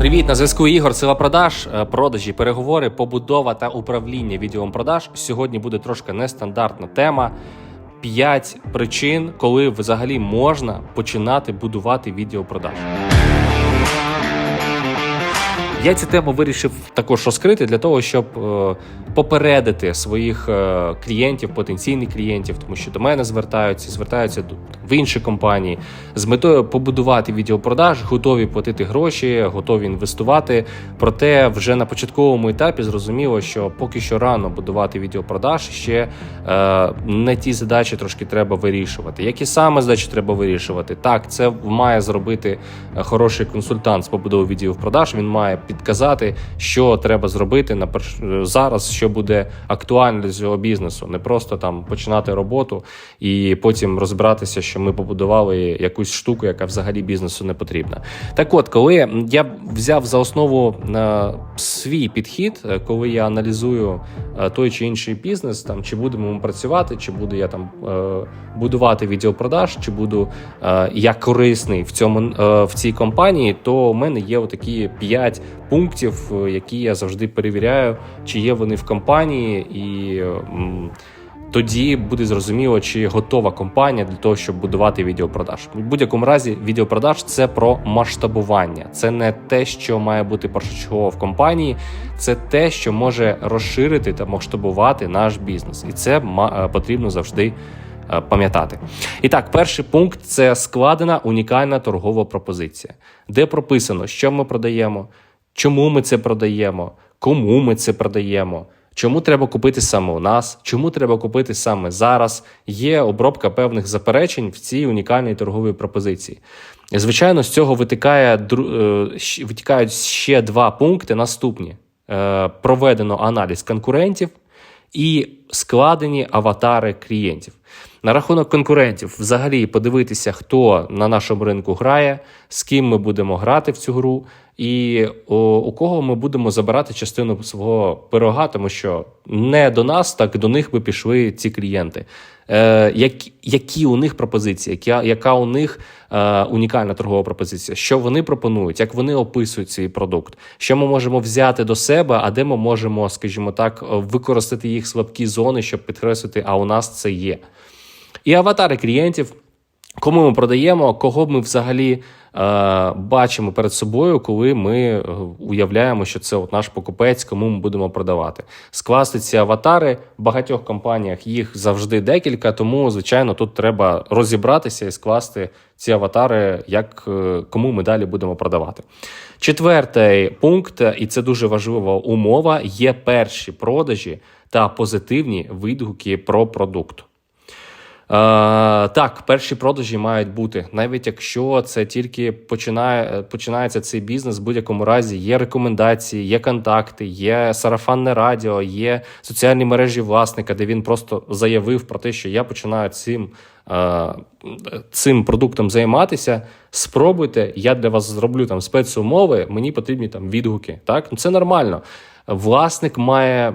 Привіт, на зв'язку Ігор. Сила продаж, е, продажі, переговори, побудова та управління відділом продаж. Сьогодні буде трошки нестандартна тема. П'ять причин, коли взагалі можна починати будувати відділ продаж. Я цю тему вирішив також розкрити для того, щоб е, попередити своїх е, клієнтів, потенційних клієнтів, тому що до мене звертаються, звертаються в інші компанії з метою побудувати відділ продаж, готові платити гроші, готові інвестувати. Проте вже на початковому етапі зрозуміло, що поки що рано будувати відділ продаж ще не ті задачі трошки треба вирішувати. Які саме задачі треба вирішувати? Так, це має зробити е, хороший консультант з побудови відділів продаж. Він має підказати, що треба зробити на перш- зараз, що буде актуально для цього бізнесу. Не просто там починати роботу і потім розбиратися, що ми побудували якусь штуку, яка взагалі бізнесу не потрібна. Так от, коли я взяв за основу е, свій підхід, е, коли я аналізую е, той чи інший бізнес, там чи будемо ми працювати, чи буду я там е, будувати відділ продаж, чи буду я корисний в цьому в цій компанії, то у мене є отакі 5 пунктів, які я завжди перевіряю, чи є вони в компанії, і тоді буде зрозуміло, чи готова компанія для того, щоб будувати відеопродаж. В будь-якому разі, відеопродаж це про масштабування. Це не те, що має бути першочергово в компанії, це те, що може розширити та масштабувати наш бізнес, і це е, потрібно завжди. е, Пам'ятати і так, перший пункт це складена унікальна торгова пропозиція, де прописано, що ми продаємо, чому ми це продаємо, кому ми це продаємо, чому треба купити саме у нас, чому треба купити саме зараз. Є обробка певних заперечень в цій унікальній торговій пропозиції. Звичайно, з цього витикає е, витікають ще два пункти. Наступні: Е, проведено аналіз конкурентів і складені аватари клієнтів. На рахунок конкурентів, взагалі подивитися, хто на нашому ринку грає, з ким ми будемо грати в цю гру, і у кого ми будемо забирати частину свого пирога, тому що не до нас, так до них би пішли ці клієнти. Е, які, які у них пропозиції, яка, яка у них е, унікальна торгова пропозиція, що вони пропонують, як вони описують цей продукт, що ми можемо взяти до себе, а де ми можемо, скажімо так, використати їх слабкі зони, щоб підкреслити, а у нас це є. І аватари клієнтів, кому ми продаємо, кого ми взагалі е, бачимо перед собою, коли ми е, уявляємо, що це от наш покупець, кому ми будемо продавати. Скласти ці аватари в багатьох компаніях їх завжди декілька, тому звичайно тут треба розібратися і скласти ці аватари, як е, кому ми далі будемо продавати. Четвертий пункт, і це дуже важлива умова: є перші продажі та позитивні відгуки про продукт. Е, так, перші продажі мають бути, навіть якщо це тільки починає, починається цей бізнес, в будь-якому разі є рекомендації, є контакти, є сарафанне радіо, є соціальні мережі власника, де він просто заявив про те, що я починаю цим, е, цим продуктом займатися. Спробуйте, я для вас зроблю там спецумови, мені потрібні там відгуки. Так, ну це нормально. Власник має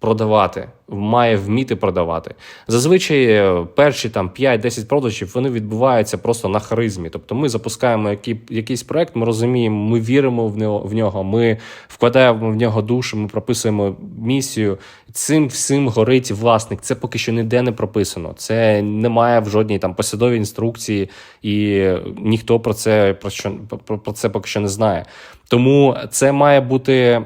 продавати, має вміти продавати. Зазвичай е, перші там 5-10 продажів вони відбуваються просто на харизмі. Тобто ми запускаємо який, якийсь проект, ми розуміємо, ми віримо в нього, в нього, ми вкладаємо в нього душу, ми прописуємо місію. Цим всім горить власник. Це поки що ніде не прописано. Це немає в жодній там посадовій інструкції, і ніхто про це про що про це поки що не знає. Тому це має бути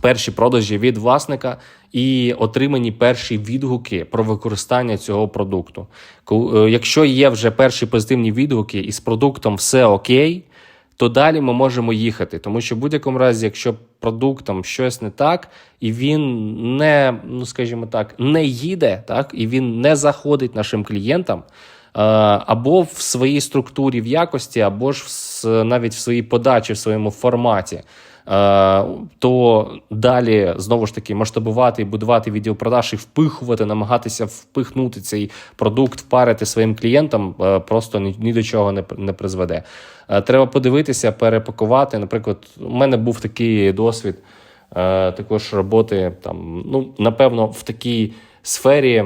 перші продажі від власника і отримані перші відгуки про використання цього продукту. Е, Якщо є вже перші позитивні відгуки і з продуктом все окей, то далі ми можемо їхати. Тому що в будь-якому разі, якщо продуктом щось не так, і він не, ну скажімо так, не їде, так, і він не заходить нашим клієнтам. е, Або в своїй структурі в якості, або ж в, навіть в своїй подачі, в своєму форматі, то далі знову ж таки масштабувати і будувати відділ продаж і впихувати, намагатися впихнути цей продукт, впарити своїм клієнтам е, просто ні, до чого не, призведе. Е, Треба подивитися, перепакувати. Наприклад, у мене був такий досвід е, також роботи там, ну напевно, в такій сфері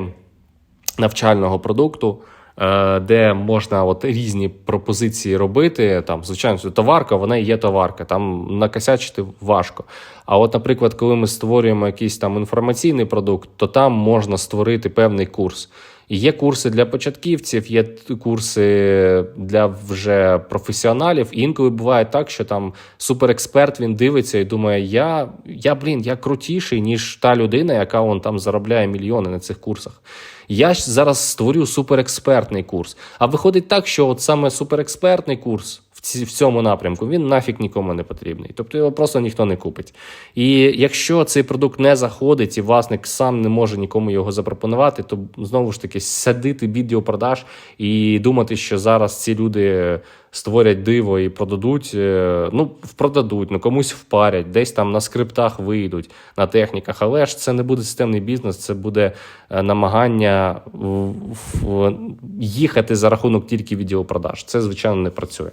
навчального продукту. Е, де можна от різні пропозиції робити. Там, звичайно, товарка, вона і є товарка, там накосячити важко. А от, наприклад, коли ми створюємо якийсь там інформаційний продукт, то там можна створити певний курс. І є курси для початківців, є курси для вже професіоналів. І інколи буває так, що там суперексперт він дивиться і думає: я, я блін, я крутіший, ніж та людина, яка он там заробляє мільйони на цих курсах. Я ж зараз створю суперекспертний курс. А виходить так, що от саме суперекспертний курс в, цьому напрямку він нафіг нікому не потрібний. Тобто його просто ніхто не купить. І якщо цей продукт не заходить, і власник сам не може нікому його запропонувати, то знову ж таки садити відеопродаж і думати, що зараз ці люди створять диво і продадуть. е, Ну, продадуть, ну комусь впарять, десь там на скриптах вийдуть, на техніках. Але ж це не буде системний бізнес, це буде е, намагання в- їхати за рахунок тільки відеопродаж. Це, звичайно, не працює.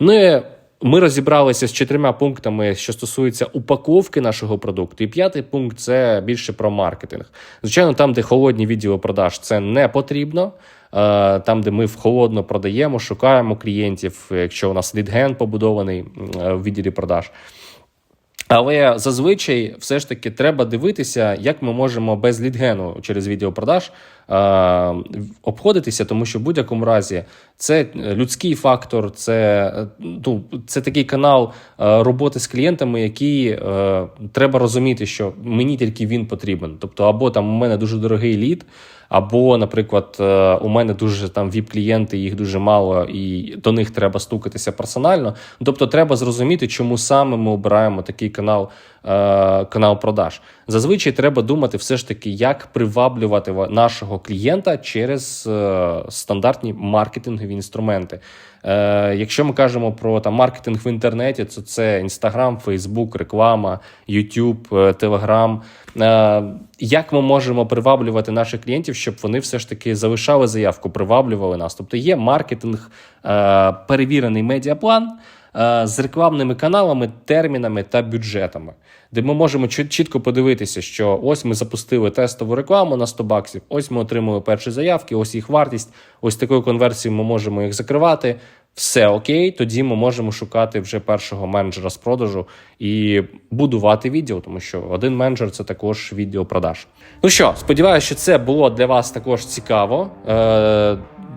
Ну і ми розібралися з чотирма пунктами, що стосуються упаковки нашого продукту. І п'ятий пункт це більше про маркетинг. Звичайно, там, де холодні відеопродаж, це не потрібно. Е, Там, де ми в холодно продаємо, шукаємо клієнтів, якщо у нас лідген побудований е, в відділі продаж. Але зазвичай все ж таки треба дивитися, як ми можемо без лідгену через відеопродаж е, обходитися, тому що в будь-якому разі це людський фактор, це, е, ну, це такий канал е, роботи з клієнтами, який е, треба розуміти, що мені тільки він потрібен. Тобто, або там у мене дуже дорогий лід, або, наприклад, е, у мене дуже там віп-клієнти, їх дуже мало, і до них треба стукатися персонально. Тобто, треба зрозуміти, чому саме ми обираємо такий канал, е, канал продаж. Зазвичай треба думати, все ж таки, як приваблювати нашого клієнта через е, стандартні маркетингові інструменти. Е, якщо ми кажемо про там маркетинг в інтернеті, то це Instagram, Facebook, реклама, YouTube, е, Telegram. Як ми можемо приваблювати наших клієнтів, щоб вони все ж таки залишали заявку, приваблювали нас? Тобто є маркетинг, перевірений медіаплан з рекламними каналами, термінами та бюджетами, де ми можемо чітко подивитися, що ось ми запустили тестову рекламу на 100 баксів, ось ми отримали перші заявки, ось їх вартість, ось такою конверсією ми можемо їх закривати. Все окей, тоді ми можемо шукати вже першого менеджера з продажу і будувати відео, тому що один менеджер це також відео продаж. Ну що, сподіваюся, що це було для вас також цікаво е,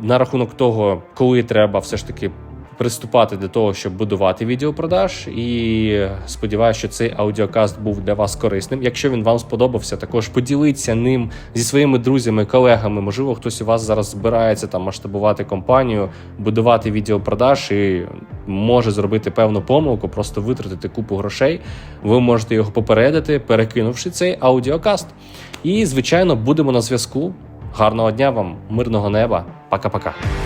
на рахунок того, коли треба все ж таки приступати для того, щоб будувати відеопродаж. І сподіваюся, що цей аудіокаст був для вас корисним. Якщо він вам сподобався, також поділіться ним зі своїми друзями, колегами. Можливо, хтось у вас зараз збирається там масштабувати компанію, будувати відеопродаж і може зробити певну помилку, просто витратити купу грошей. Ви можете його попередити, перекинувши цей аудіокаст. І, звичайно, будемо на зв'язку. Гарного дня вам, мирного неба. Пока-пока.